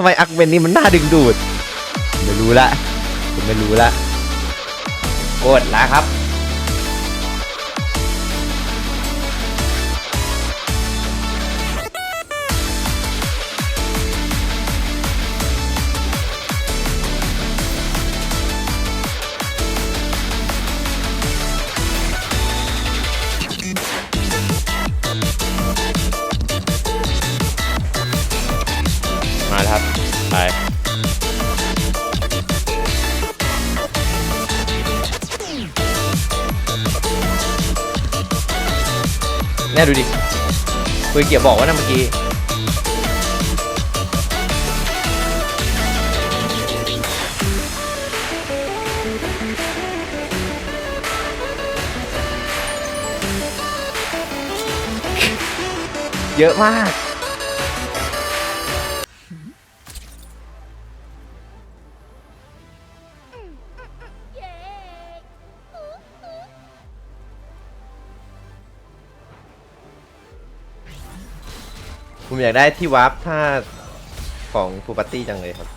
ทำไมอักเวนนี่มันน่าดึงดูด ไม่รู้ละผมไม่รู้ละกดละครับ เนี่ยดูดิคุยเกียร์บอกว่านะเมื่อกี้เยอะมาก อยากได้ที่วาร์ปท่าของฟูปาร์ตี้จังเลยครับ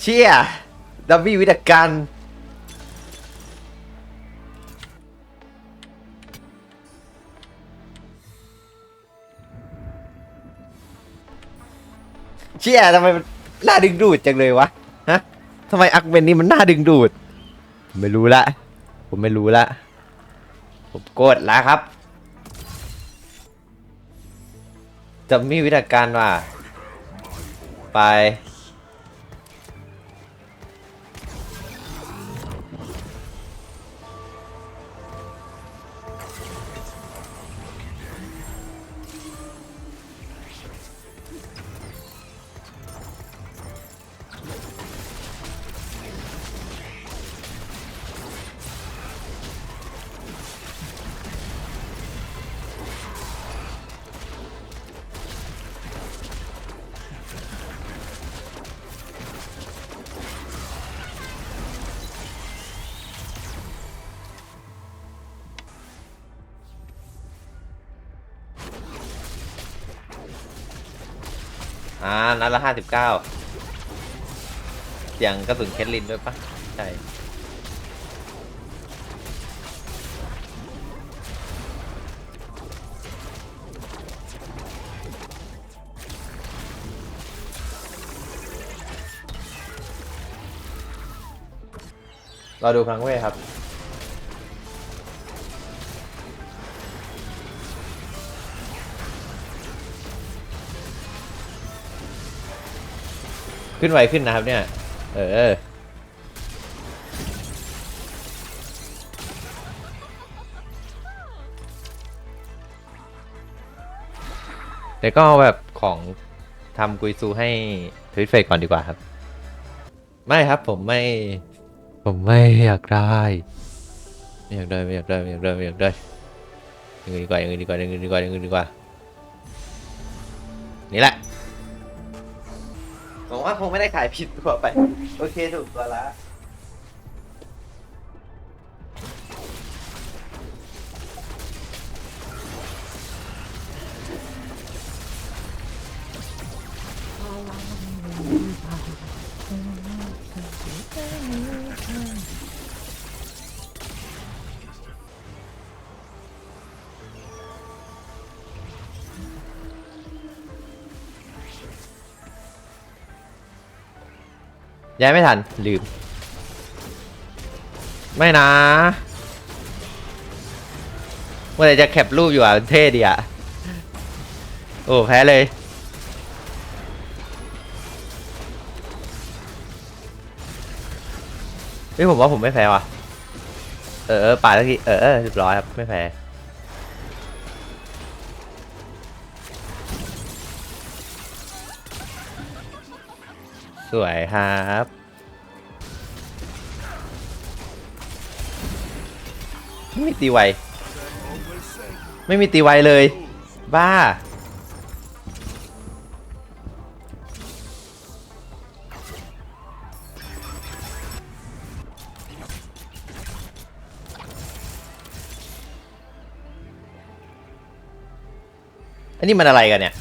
เชี่ยดับบี้วิดกันเชี่ยทำไมมันน่าดึงดูดจังเลยวะ ทำไมอักเวนนี่มันน่าดึงดูด ผมไม่รู้ละ ผมไม่รู้ละ ผมกดแล้วครับ จะมีวิธีการว่า ไป อ่า นัดละห้าสิบเก้าเสียงกระสุนเคทลินด้วยปะใช่เราดูพลังเวทครับ ขึ้นไวขึ้นนะครับเนี่ย เออเดี๋ยวก็เอาแบบของทำกุยซูให้ทวิตเฟกก่อนดีกว่าครับ ไม่ครับผมไม่ ผมไม่อยากได้ไม่อยากได้ไม่อยากได้ไม่อยากได้ไม่อยากได้อย่างอื่นดีกว่าอย่างอื่นดีกว่าอย่างอื่นดีกว่าอย่างอื่นดีกว่านี่แหละ ผมว่าคงไม่ได้ขายผิดตัวไป โอเคถูกตัวละ ย้ายไม่ทัน ลืม ไม่นะเมื่อไหรจะแคปรูปอยู่อะเท่ดีอะ โอ้ แพ้เลย เฮ้ย ผมว่าผมไม่แพ้ว่ะ เออเออป่าดสักทีเออเออเรียบร้อยครับ ไม่แพ้สวยครับ ไม่มีตีไว ไม่มีตีไวเลย บ้า อันนี้มันอะไรกันเนี่ย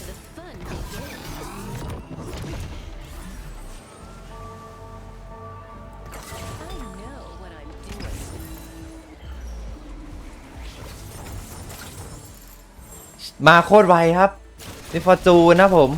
มาโคตรไวครับนี่ฟอร์จูนนะผม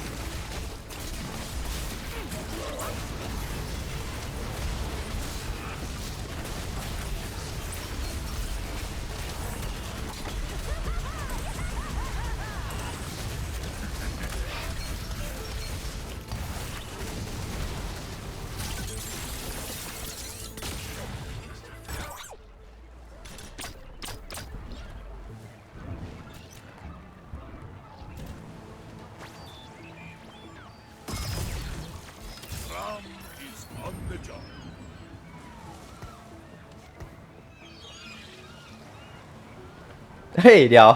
เฮ้ย เดี๋ยว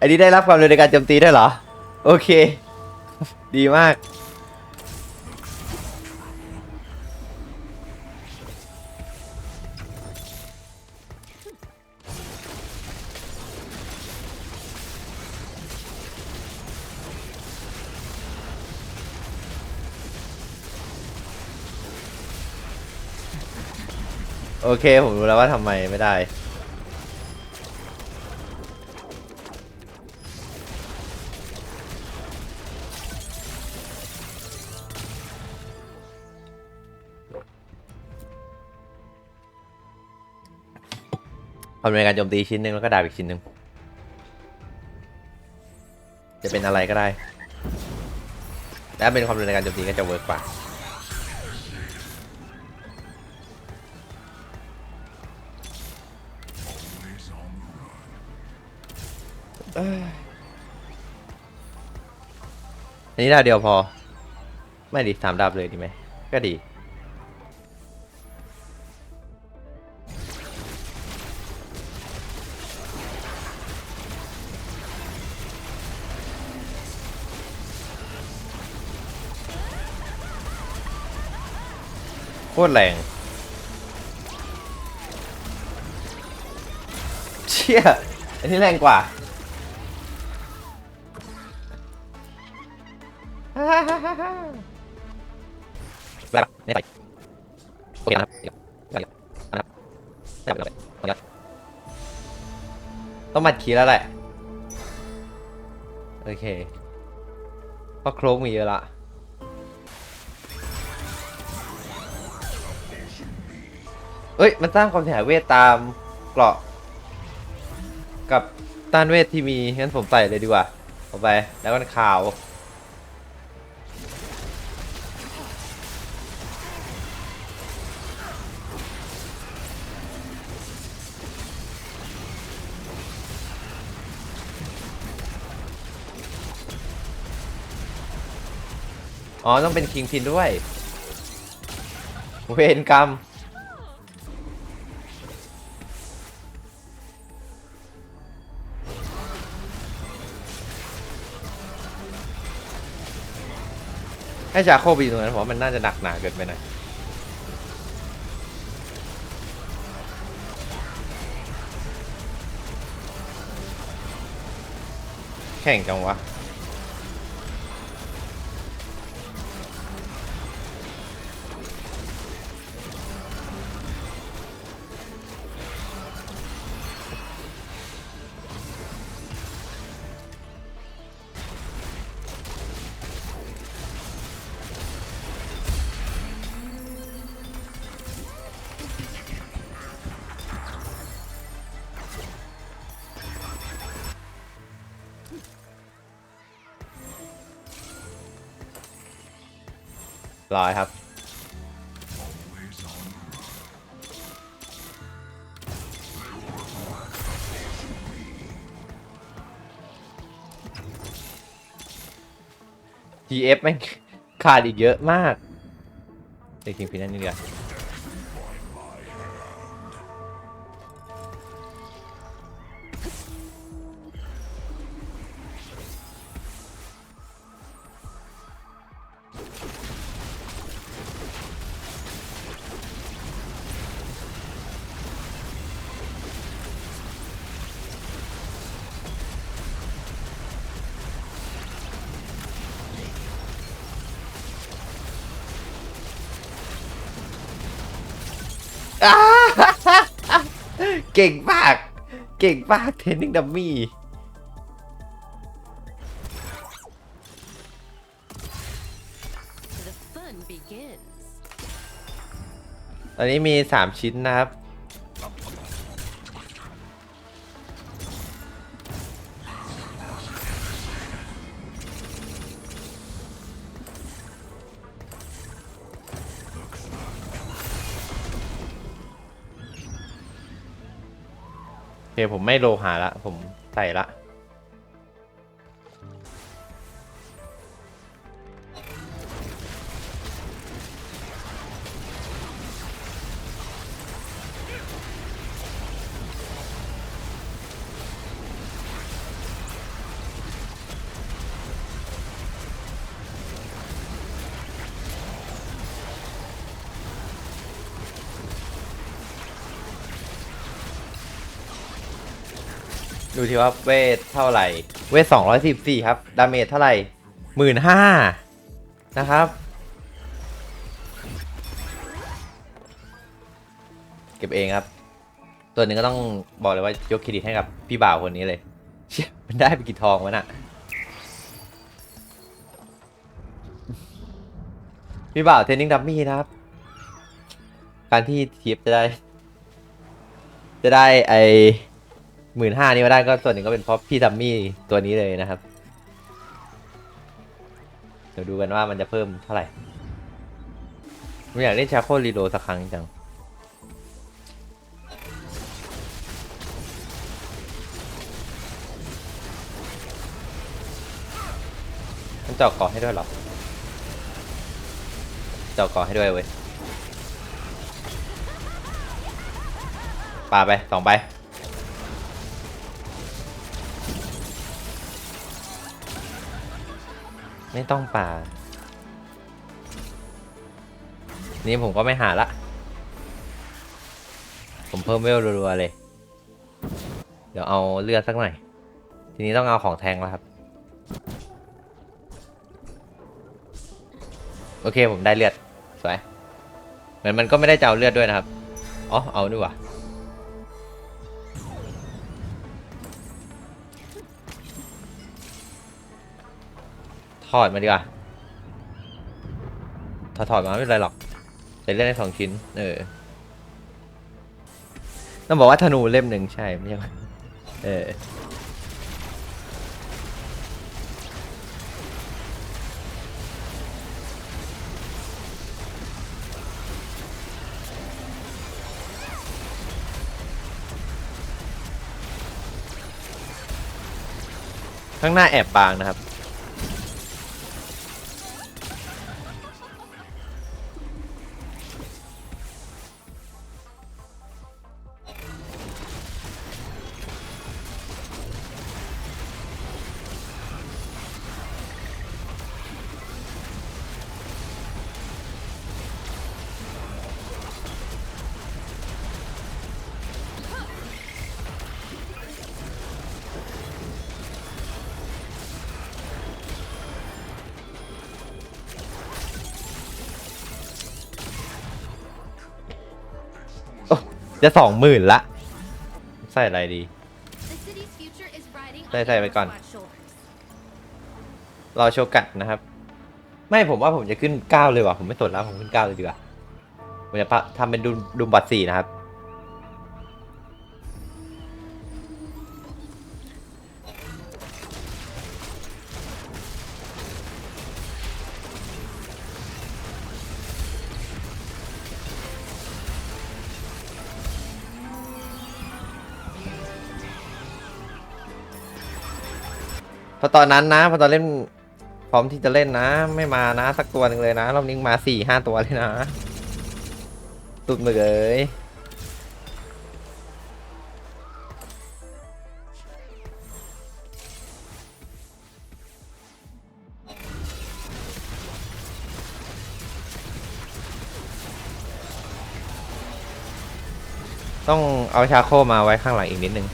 อันนี้ได้รับความเร็วในการโจมตีได้เหรอ โอเค ดีมาก โอเค ผมรู้แล้วว่าทำไมไม่ได้ ความเร็นการโจมตีชิ้นหนึ่งแล้วก็ดาบอีกชิ้นหนึ่งจะเป็นอะไรก็ได้และเป็นความเร็วในการโจมตีก็จะเวิร์กกว่าอันนี้ดาวเดียวพอ ไม่ดีสามดาบเลยดีไหม ก็ดี คตรแรง เชี่ย อันนี้แรงกว่า แบบนี่ไปโอเคนะครับเดี๋ยวเดี๋ยวนครับเดี๋ยวเดี๋ยต้องมัดคีแล้วแหละ โอเคเพราะโครกมีเยอะละ เอ้ย มันสร้างความเสียหายเวทตามเกราะ กับต้านเวทที่มี งั้นผมใส่เลยดีกว่าเอาไป แล้วก็ข่าว อ๋อ ต้องเป็นคิงพินด้วย เวรกรรม ให้ชาโคไปอยู่ตรงนั้นผมว่ามันน่าจะหนักหนาเกินไปหน่อยแข่งจังวะ ร้อยครับ Always on the run. TF แม่ง ขาดอีกเยอะมากเด็กคิงพินนั่นนี่เดียว เก่งมาก เก่งมากเทนนิงดัมมี่ The fun begins. ตอนนี้มี 3 ชิ้นนะครับ โอเคผมไม่โลหะละ ผมใส่ละ ดูทีว่าเวทเท่าไหร่ เวท214ครับ ดาเมจเท่าไหร่หมื่นห้านะครับ เก็บเองครับ ตัวหนึ่งก็ต้องบอกเลยว่ายกเครดิตให้กับพี่บ่าวคนนี้เลย เชี่ยมันได้ไปกี่ทองวะน่ะ พี่บ่าวเทนนิ่งดัมมี่นะครับ การที่ทีฟจะได้ จะได้ไอ หมื่นห้านี้มาได้ก็ส่วนหนึ่งก็เป็นเพราะพี่ดัมมี่ตัวนี้เลยนะครับ เดี๋ยวดูกันว่ามันจะเพิ่มเท่าไหร่ผมอยากเล่นชาโครีโดสักครั้งจังมันเจาะเกาะให้ด้วยหรอเจาะเกาะให้ด้วยเว้ยปาไปสองใบ ไม่ต้องป่า นี่ผมก็ไม่หาละ ผมเพิ่มเวลรัวๆเลย เดี๋ยวเอาเลือดสักหน่อย ทีนี้ต้องเอาของแทงแล้วครับ โอเคผมได้เลือด สวย เหมือนมันก็ไม่ได้จะเอาเลือดด้วยนะครับ อ๋อ เอาด้วยว่ะ ถอดมาดีกว่าถอดถอดมาไม่เป็นไรหรอกจะเล่นได้สองชิ้น เออต้องบอกว่าธนูเล่มหนึ่งใช่ไม่ใช่เออข้างหน้าแอบบางนะครับ จะสองหมื่นละ ใส่อะไรดี The city's future is riding ใส่ใส่ไปก่อน Squad's shoulders. รอโชกัดนะครับ ไม่ผมว่าผมจะขึ้นเก้าเลยว่ะ ผมไม่สนแล้ว ผมขึ้นเก้าเลยดีกว่าผมจะปะทำเป็นดุมดุมบัตรสี่นะครับ พอตอนนั้นนะพอตอนเล่นพร้อมที่จะเล่นนะ ไม่มานะ สักตัวหนึ่งเลยนะรอบนี้มาสี่ห้าตัวเลยนะตุดมือเลยต้องเอาชาโคมาไว้ข้างหลังอีกนิดนึง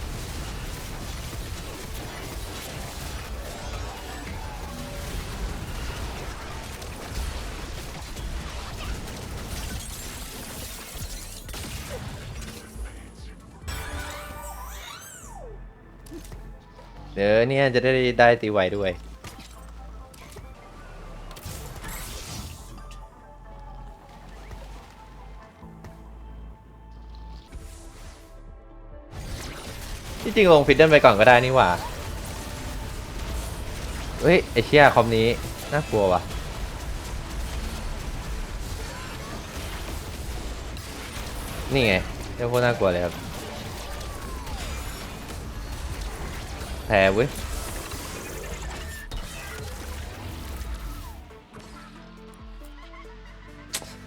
ดี๋ยวเนี่ยจะได้ได้ตีไวด้วย ที่จริงลงฟิดเดิลไปก่อนก็ได้นี่หว่า เฮ้ย ไอเชียคอมนี้ น่ากลัวว่ะนี่ไงเจ้าพวกน่ากลัวเลยครับ แพ้เว้ย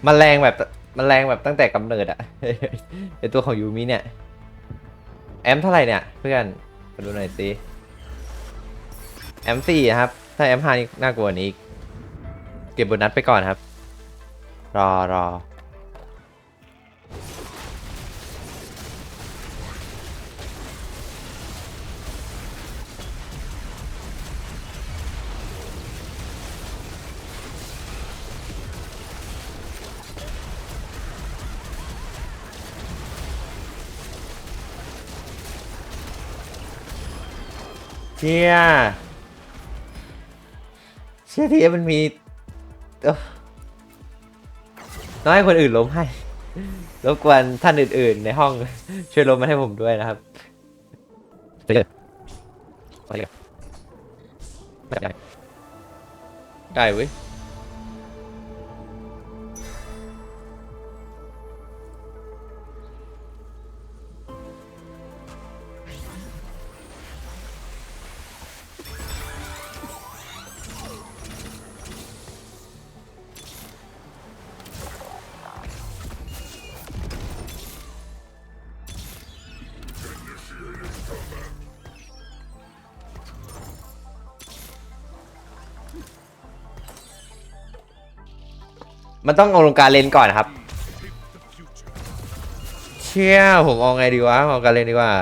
มันแรงแบบมันแรงแบบตั้งแต่กำเนิดอะไอตัวของยูมิเนี่ย แอมเท่าไหร่เนี่ย เพื่อนมาดูหน่อยสิแอมสี่ครับ ถ้าแอมห้านี่น่ากลัวนี้อีกเก็บโบนัสไปก่อนครับ รอรอ ชี่ยเชี่ยที่มันมีน้อต้องให้คนอื่นล้มให้รบกวนท่านอื่น ๆ ในห้อง ช่วยล้มมาให้ผมด้วยนะครับไปเลยไปเลยได้เว้ย มันต้องเอาลงการเลนก่อนครับ เชี่ยผมเอาไงดีวะเอาการเลนดีกว่า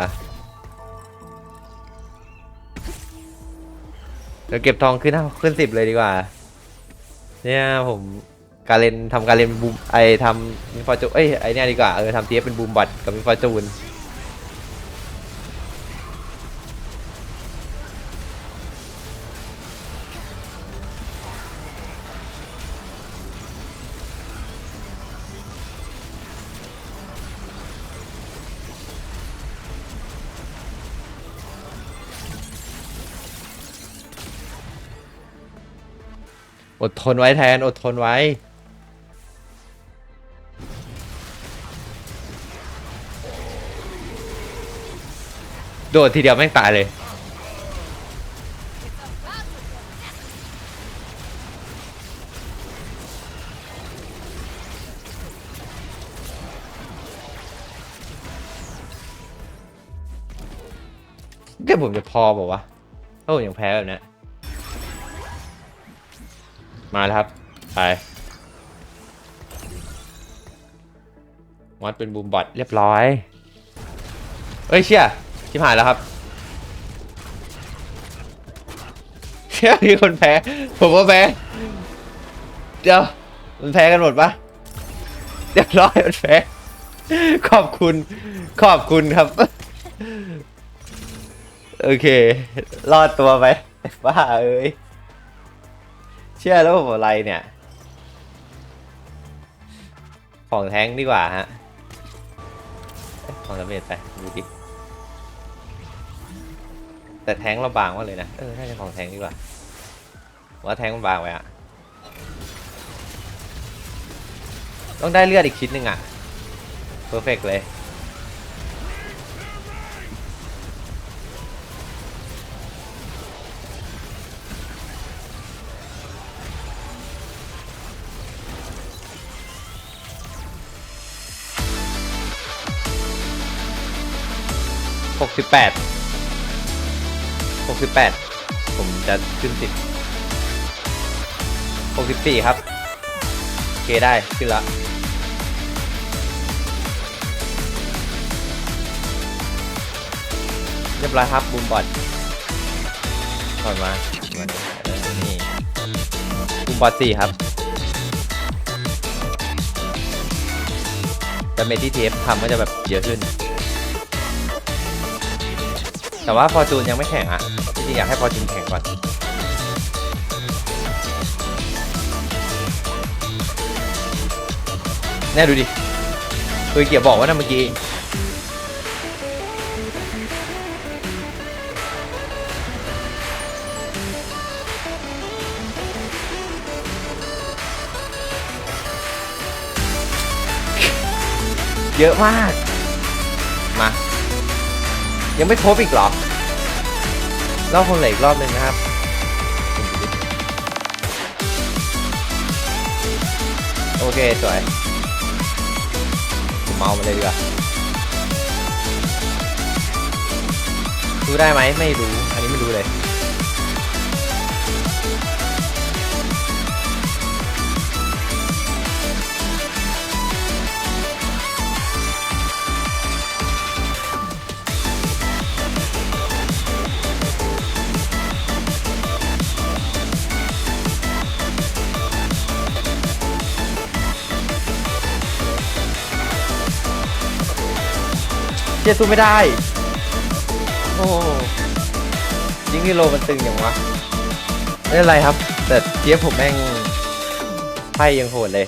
เดี๋ยวเก็บทองขึ้นขึ้นสิบเลยดีกว่า เนี่ยผมการเลนทำการเลนบูมไอทำมิฟอร์จูเอ้ยไอเนี่ยดีกว่าเออทำเทียบเป็นบูมบัตกับมิฟอร์จูน อดทนไว้แทน อดทนไว้ โดดทีเดียวแม่งตายเลยเดี๋ยวผมจะพอบอกว่าวะถ้าผมยังแพ้แบบเนี้ย มาแล้วครับ ไปวัดเป็นบูมบอทเรียบร้อย เอ้ยเชี่ยชิบหายแล้วครับเชี่ยมีคนแพ้ ผมว่าแพ้ เดี๋ยว มันแพ้กันหมดปะเรียบร้อยมันแพ้ ขอบคุณ ขอบคุณครับ โอเค รอดตัวไปบ้าเอ้ย ชื่อแล้วผมอะไรเนี่ย ของแท้งดีกว่าฮะของสำเร็จไปดูดิแต่แท้งเราบางมาเลยนะ เออ น่าจะของแท้งดีกว่าว่าแท้งมันบางไปอะต้องได้เลือดอีกชิ้นหนึ่งอะเพอร์เฟกเลย หกสิบแปดหกสิบแปดผมจะขึ้นสิบหกสิบสี่ครับ โอเคได้ ขึ้นละเรียบร้อยครับบูมบอดถอยมามานี่บูมบอดสี่ครับแต่เมที่เทปทำก็จะแบบเยอะขึ้น แต่ว่าฟอร์จูนยังไม่แข่งอะจริงๆอยากให้พอจินแข่งก่อนแน่ดูดิคุยเกียร์บอกว่านะเมื่อกี้เยอะมาก ยังไม่พบอีกเหรอรอบคนเหลืออีกรอบหนึ่งนะครับโอเค สวยผมเมามาเลยดีกว่าดูได้ไหมไม่รู้ อันนี้ไม่รู้เลย เจสู้ไม่ได้ โอ้ยิงที่โลมันตึงอย่างวะไม่เป็นไรครับ แต่เทียบผมแม่งไพ่ยังโหดเลย